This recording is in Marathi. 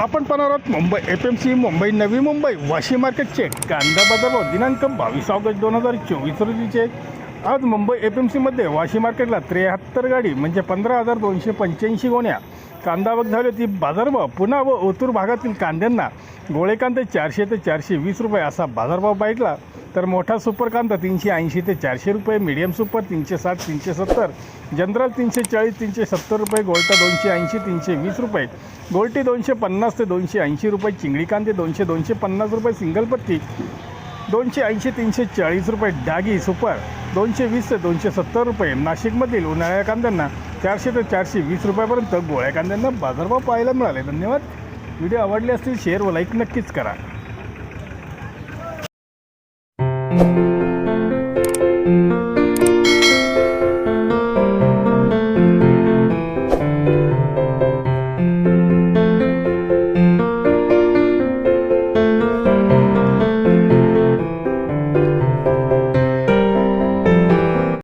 आपण पाहणार आहोत Mumbai F M C Mumbai Navi Mumbai Vashi मार्केटचे कांदा बाजारभाव दिनांक बावीस ऑगस्ट दोन हजार चोवीस रोजीचे. आज मुंबई एफ एम सीमध्ये वाशी मार्केटला त्र्याहत्तर गाडी म्हणजे पंधरा हजार दोनशे पंच्याऐंशी गोण्या. कांदा बघ झाली होती बाजारभाव पुन्हा व ओतूर भागातील कांद्यांना गोळे कांदे चारशे ते चारशे वीस रुपये असा बाजारभाव बाईटला तर मोठा सुपर कांदा तीनशे ऐंशी ते चारशे रुपये मीडियम सुपर तीनशे साठ तीनशे सत्तर जनरल तीनशे चाळीस तीनशे सत्तर रुपये गोल्टा दोनशे ऐंशी तीनशे वीस रुपये गोल्टी दोनशे पन्नास ते दोनशे ऐंशी रुपये चिंगडी कांदे दोनशे दोनशे पन्नास रुपये सिंगल पत्ती दोनशे ऐंशी तीनशे चाळीस रुपये डागी सुपर दोनशे वीस ते दोनशे सत्तर रुपये नाशिकमधील उन्हाळ्या कांद्यांना चारशे ते चारशे वीस रुपयापर्यंत गोळ्या कांद्यांना बाजारभाव पाहायला मिळाले. धन्यवाद. व्हिडिओ आवडले असतील शेअर व लाईक नक्कीच करा. Thank you.